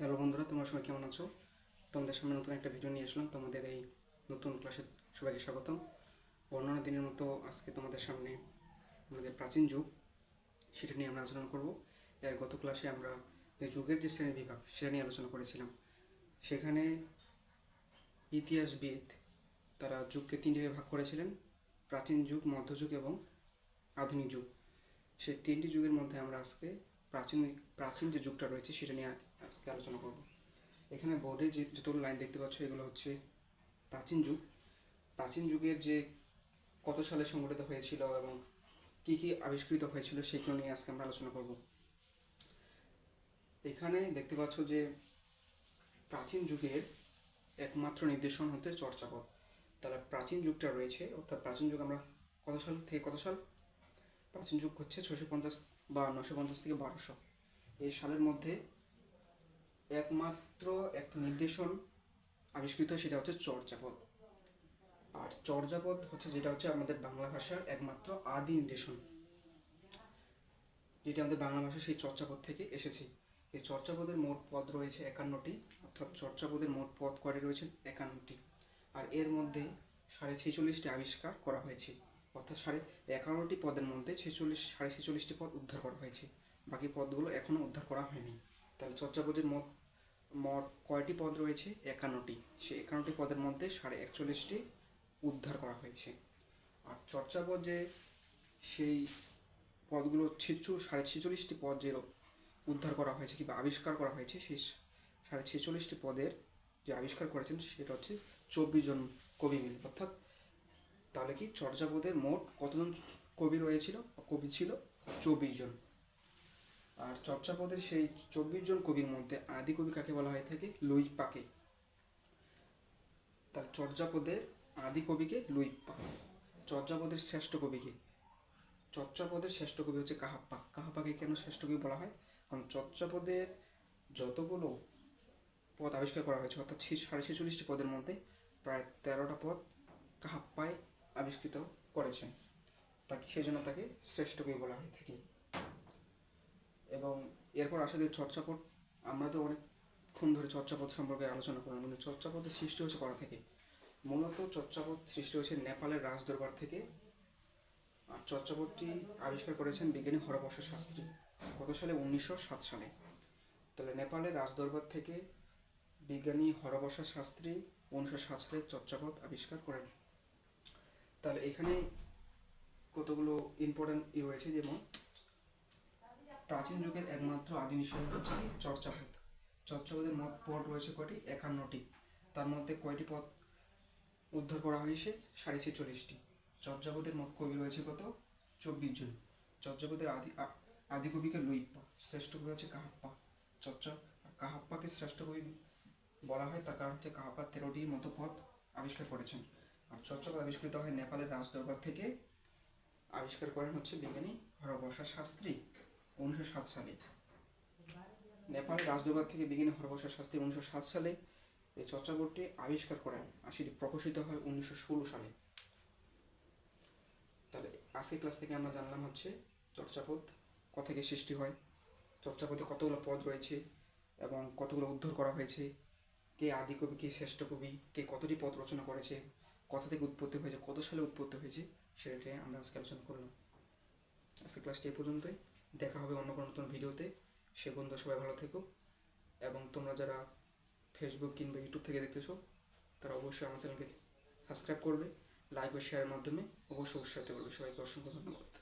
Hello বন্ধুরা, তোমরা সবাই কেমন আছো? তোমাদের সামনে নতুন একটা ভিডিও নিয়ে আসলাম। তোমাদের এই নতুন ক্লাসে সবাইকে স্বাগতম। অন্যান্য দিনের মতো আজকে তোমাদের সামনে আমাদের প্রাচীন যুগ, সেটা নিয়ে আমরা আলোচনা করব। এর গত ক্লাসে আমরা যে যুগের যে শ্রেণি বিভাগ, সেটা নিয়ে আলোচনা করেছিলাম। সেখানে ইতিহাসবিদ তারা যুগকে তিনটি ভাগ করেছিলেন, প্রাচীন যুগ মধ্যযুগ এবং আধুনিক যুগ। সেই তিনটি যুগের মধ্যে আমরা আজকে প্রাচীন প্রাচীন যে যুগটা রয়েছে, সেটা নিয়ে আজকে আলোচনা করব। এখানে বোর্ডে যে যতগুলো লাইন দেখতে পাচ্ছ, এগুলো হচ্ছে প্রাচীন যুগ। প্রাচীন যুগের যে কত সালে সংগঠিত হয়েছিল এবং কি কি আবিষ্কৃত হয়েছিল, সেগুলো নিয়ে আজকে আমরা আলোচনা করব। এখানে দেখতে পাচ্ছ যে প্রাচীন যুগের একমাত্র নির্দেশন হচ্ছে চর্চাপদ। তাহলে প্রাচীন যুগটা রয়েছে, অর্থাৎ প্রাচীন যুগ আমরা কত সাল থেকে কত সাল? প্রাচীন যুগ হচ্ছে ছশো পঞ্চাশ বা নশো পঞ্চাশ থেকে বারোশো। এই সালের মধ্যে একমাত্র একটা নির্দেশন আবিষ্কৃত, সেটা হচ্ছে চর্যাপদ। আর চর্যাপদ হচ্ছে, যেটা হচ্ছে আমাদের বাংলা ভাষার একমাত্র আদি নির্দেশন। যেটা আমাদের বাংলা ভাষা সেই চর্যাপদ থেকে এসেছে। এই চর্যাপদের মোট পদ রয়েছে একান্নটি, অর্থাৎ চর্যাপদের মোট পদ করে রয়েছে? একান্নটি। আর এর মধ্যে সাড়ে ছেচল্লিশটি আবিষ্কার করা হয়েছে। অর্থাৎ সাড়ে একান্নটি পদের মধ্যে ছেচল্লিশ, সাড়ে ছেচল্লিশটি পদ উদ্ধার করা হয়েছে। বাকি পদগুলো এখনও উদ্ধার করা হয়নি। তাহলে চর্যাপদের মোট মোট কয়টি পদ রয়েছে? একান্নটি। সেই একান্নটি পদের মধ্যে সাড়ে একচল্লিশটি উদ্ধার করা হয়েছে। আর চর্যাপদ যে সেই পদগুলো ছেচু, সাড়ে ছেচল্লিশটি পদ যে উদ্ধার করা হয়েছে কিংবা আবিষ্কার করা হয়েছে, সেই সাড়ে ছেচল্লিশটি পদের যে আবিষ্কার করেছেন, সেটা হচ্ছে চব্বিশ জন কবি মিলে। অর্থাৎ তাহলে কি চর্যাপদের মোট কতজন কবি রয়েছিল? কবি ছিল চব্বিশ জন। আর চর্যাপদের সেই চব্বিশ জন কবির মধ্যে আদি কবি কাকে বলা হয়ে থাকে? লুই পাকে। তার চর্যাপদের আদি কবিকে লুই পা। চর্যাপদের শ্রেষ্ঠ কবিকে। চর্যাপদের শ্রেষ্ঠ কবি হচ্ছে কাহাপ্পা। কাহাপ্পাকে কেন শ্রেষ্ঠ কবি বলা হয়? কারণ চর্যাপদের যতগুলো পদ আবিষ্কার করা হয়েছে, অর্থাৎ সাড়ে ছেচল্লিশটি পদের মধ্যে প্রায় তেরোটা পদ কাহাপ্পায় আবিষ্কৃত করেছেন। তাকে সেই জন্য তাকে শ্রেষ্ঠ কবি বলা হয়ে থাকে। এবং এরপর আসলে চর্চাপদ আমরা তো অনেকক্ষণ ধরে চর্চাপদ সম্পর্কে আলোচনা করলাম, কিন্তু চর্চাপদের সৃষ্টি হয়েছে করা থেকে? মূলত চর্চাপদ সৃষ্টি হয়েছে নেপালের রাজদরবার থেকে, আর চর্চাপদটি আবিষ্কার করেছেন বিজ্ঞানী হরবর্ষ শাস্ত্রী, কত সালে? উনিশশো সাত সালে। তাহলে নেপালের রাজদরবার থেকে বিজ্ঞানী হরবর্ষ শাস্ত্রী উনিশশো সাত সালে চর্চাপদ আবিষ্কার করেন। তাহলে এখানে কতগুলো ইম্পর্টেন্ট ই রয়েছে যেমন প্রাচীন যুগের একমাত্র আদি বিষয় হচ্ছে চর্চাপদ। চর্চাপদের মোট পদ রয়েছে কয়টি? একান্নটি। তার মধ্যে কয়টি পথ উদ্ধার করা হয়েছে? সাড়ে ছেচল্লিশটি। চর্যাপদের মোট কবি রয়েছে কত? চব্বিশ জন। চর্যাপদের আদি আদি কবিকে লুইপ্পা, শ্রেষ্ঠ কবি হচ্ছে কাহাপ্পা। চর্চা, কাহাপ্পাকে শ্রেষ্ঠ কবি বলা হয়, তার কারণ হচ্ছে কাহাপ্পা তেরোটির মতো পথ আবিষ্কার করেছেন। আর চর্চাপদ আবিষ্কৃত হয় নেপালের রাজদরবার থেকে। আবিষ্কার করেন হচ্ছে বিজ্ঞানী হরবর্ষা শাস্ত্রী। উনিশশো সাত সালে। নেপালের রাজদরবার থেকে বিজ্ঞানী হরবর্ষা শাস্ত্রী উনিশশো সালে এই চর্চাপদটি আবিষ্কার করেন আর সেটি প্রকাশিত হয় উনিশশো ষোলো সালে। তাহলে আজকের ক্লাস থেকে আমরা জানলাম হচ্ছে চর্চাপদ থেকে সৃষ্টি হয়, চর্চাপদে কতগুলো পদ রয়েছে এবং কতগুলো উদ্ধার করা হয়েছে, কে আদি কবি, কে শ্রেষ্ঠ কবি, কে কতটি পদ রচনা করেছে, কথা থেকে উৎপত্তি হয়েছে, কত সালে উৎপত্তি হয়েছে সেটাই আমরা আজকে আলোচনা করলাম। আজকের ক্লাসটি এই পর্যন্তই। দেখা হবে অন্য কোনো নতুন ভিডিওতে। সে বন্ধু সবাই ভালো থেকো। এবং তোমরা যারা ফেসবুক কিংবা ইউটিউব থেকে দেখতেছো, তারা অবশ্যই আমার চ্যানেলকে সাবস্ক্রাইব করবে লাইক ও শেয়ারের মাধ্যমে অবশ্যই উৎসাহিত করবে। সবাইকে অসংখ্য ধন্যবাদ।